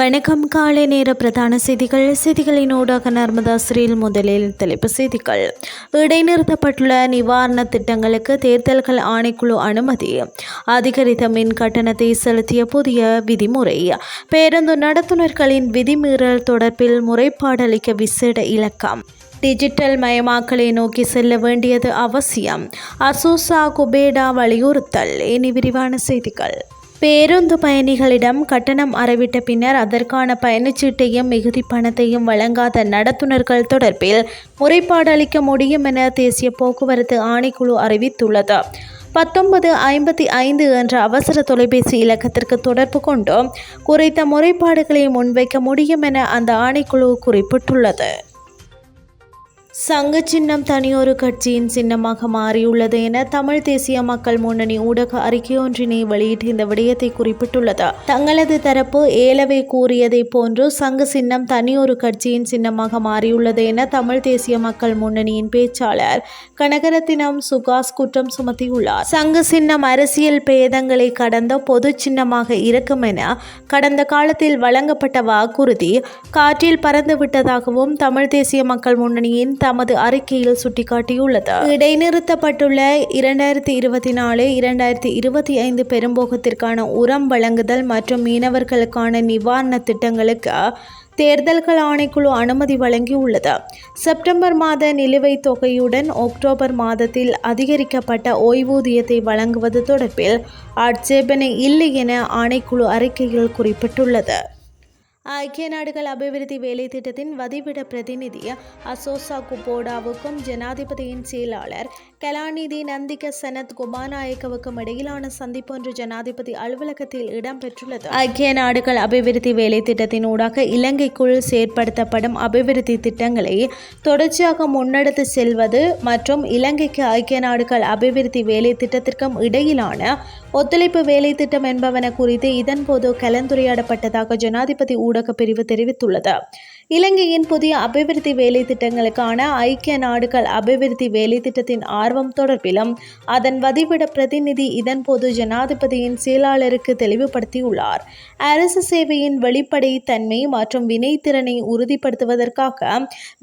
வணக்கம். காலை நேர பிரதான செய்திகள். செய்திகளின் ஊடாக நர்மதா ஸ்ரீல் முதலில் தலைப்பு செய்திகள். இடைநிறுத்தப்பட்டுள்ள நிவாரண திட்டங்களுக்கு தேர்தல்கள் ஆணைக்குழு அனுமதி. அதிகரித்த மின் கட்டணத்தை செலுத்திய புதிய விதிமுறை. பேருந்து நடத்துனர்களின் விதிமீறல் தொடர்பில் முறைப்பாடளிக்க விசேட இலக்கம். டிஜிட்டல் மயமாக்கலை நோக்கி செல்ல வேண்டியது அவசியம். அசோசா குபேடா வலியுறுத்தல். இனி விரிவான செய்திகள். பேருந்து பயணிகளிடம் கட்டணம் அறவிட்ட பின்னர் அதற்கான பயணச்சீட்டையும் மிகுதி பணத்தையும் வழங்காத நடத்துனர்கள் தொடர்பில் முறைப்பாடு அளிக்க முடியும் என தேசிய போக்குவரத்து ஆணைக்குழு அறிவித்துள்ளது. பத்தொன்பது ஐம்பத்தி ஐந்து என்ற அவசர தொலைபேசி இலக்கத்திற்கு தொடர்பு கொண்டும். குறித்த முறைப்பாடுகளை முன்வைக்க முடியும் என அந்த ஆணைக்குழு குறிப்பிட்டுள்ளது. சங்க சின்னம் தனியொரு கட்சியின் சின்னமாக மாறியுள்ளது என தமிழ் தேசிய மக்கள் முன்னணி ஊடக அறிக்கையொன்றினை வெளியிட்டு இந்த விடயத்தை குறிப்பிட்டுள்ளது. தங்களது தரப்பு ஏலவே கூறியதை போன்று சங்க சின்னம் தனியொரு கட்சியின் சின்னமாக மாறியுள்ளது என தமிழ் தேசிய மக்கள் முன்னணியின் பேச்சாளர் கனகரத்தினம் சுகாஸ் குற்றம் சுமத்தியுள்ளார். சங்க சின்னம் அரசியல் பேதங்களை கடந்த பொது சின்னமாக இருக்கும் என கடந்த காலத்தில் வழங்கப்பட்ட வாக்குறுதி காற்றில் பறந்துவிட்டதாகவும் தமிழ் தேசிய மக்கள் முன்னணியின் தமது அறிக்கையில் சுட்டிக்காட்டியுள்ளது. இடைநிறுத்தப்பட்டுள்ள இரண்டாயிரத்தி இருபத்தி நாலு இரண்டாயிரத்தி இருபத்தி ஐந்து பெரும்போகத்திற்கான உரம் வழங்குதல் மற்றும் மீனவர்களுக்கான நிவாரண திட்டங்களுக்கு தேர்தல்கள் ஆணைக்குழு அனுமதி வழங்கியுள்ளது. செப்டம்பர் மாத நிலுவைத் தொகையுடன் அக்டோபர் மாதத்தில் அதிகரிக்கப்பட்ட ஓய்வூதியத்தை வழங்குவது தொடர்பில் ஆட்சேபனை இல்லை என ஆணைக்குழு அறிக்கையில் குறிப்பிட்டுள்ளது. ஐக்கிய நாடுகள் அபிவிருத்தி வேலை திட்டத்தின் வதிவிட பிரதிநிதி அசோசா குபோடாவுக்கும் ஜனாதிபதியின் செயலாளர் கலாநிதி நந்திக சனத் குமாநாயக்கவுக்கும் இடையிலான சந்திப்பு ஒன்று ஜனாதிபதி அலுவலகத்தில் இடம்பெற்றுள்ளது. ஐக்கிய நாடுகள் அபிவிருத்தி வேலை திட்டத்தின் ஊடாக இலங்கைக்குள் செயற்படுத்தப்படும் அபிவிருத்தி திட்டங்களை தொடர்ச்சியாக முன்னெடுத்து செல்வது மற்றும் இலங்கைக்கு ஐக்கிய நாடுகள் அபிவிருத்தி வேலை திட்டத்திற்கும் இடையிலான ஒத்துழைப்பு வேலை திட்டம் என்பவன குறித்து இதன்போது கலந்துரையாடப்பட்டதாக ஜனாதிபதி ஊடக பிரிவு தெரிவித்துள்ளது. இலங்கையின் புதிய அபிவிருத்தி வேலை திட்டங்களுக்கான ஐக்கிய நாடுகள் அபிவிருத்தி வேலை திட்டத்தின் ஆர்வம் தொடர்பிலும் அதன் வதிவிட பிரதிநிதி இதன்போது ஜனாதிபதியின் செயலாளருக்கு தெளிவுபடுத்தியுள்ளார். அரசு சேவையின் வெளிப்படை தன்மை மற்றும் வினைத்திறனை உறுதிப்படுத்துவதற்காக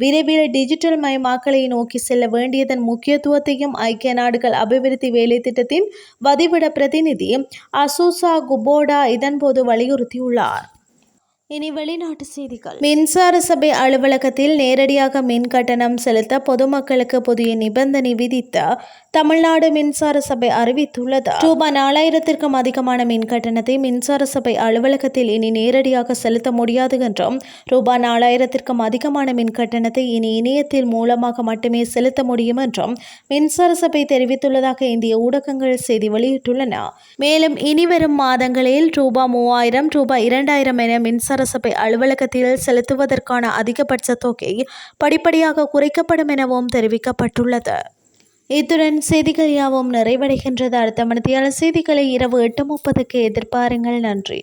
விரைவில் டிஜிட்டல் மயமாக்கலை நோக்கி செல்ல வேண்டியதன் முக்கியத்துவத்தையும் ஐக்கிய நாடுகள் அபிவிருத்தி வேலை திட்டத்தின் வதிவிட பிரதிநிதி அசூசா குபோடா இதன்போது வலியுறுத்தியுள்ளார். இனி வெளிநாட்டு செய்திகள். மின்சார சபை அலுவலகத்தில் நேரடியாக மின் கட்டணம் செலுத்த பொதுமக்களுக்கு புதிய நிபந்தனை விதித்த தமிழ்நாடு மின்சார சபை அறிவித்துள்ளது. ரூபாய் நாலாயிரத்திற்கும் அதிகமான மின் கட்டணத்தை மின்சார சபை அலுவலகத்தில் இனி நேரடியாக செலுத்த முடியாது என்றும் ரூபாய் நாலாயிரத்திற்கும் அதிகமான மின் கட்டணத்தை இனி இணையத்தில் மூலமாக மட்டுமே செலுத்த முடியும் என்றும் மின்சார சபை தெரிவித்துள்ளதாக இந்திய ஊடகங்கள் செய்தி வெளியிட்டுள்ளன. மேலும் இனிவரும் மாதங்களில் ரூபாய் மூவாயிரம் ரூபாய் இரண்டாயிரம் என மின்சார சபை அலுவலகத்தில் செலுத்துவதற்கான அதிகபட்ச தொகை படிப்படியாக குறைக்கப்படும் எனவும் தெரிவிக்கப்பட்டுள்ளது. இத்துடன் செய்திகள் யாவும் நிறைவடைகின்றது. அடுத்த மணித்தியால செய்திகளை இரவு எட்டு முப்பதுக்கு எதிர்பாருங்கள். நன்றி.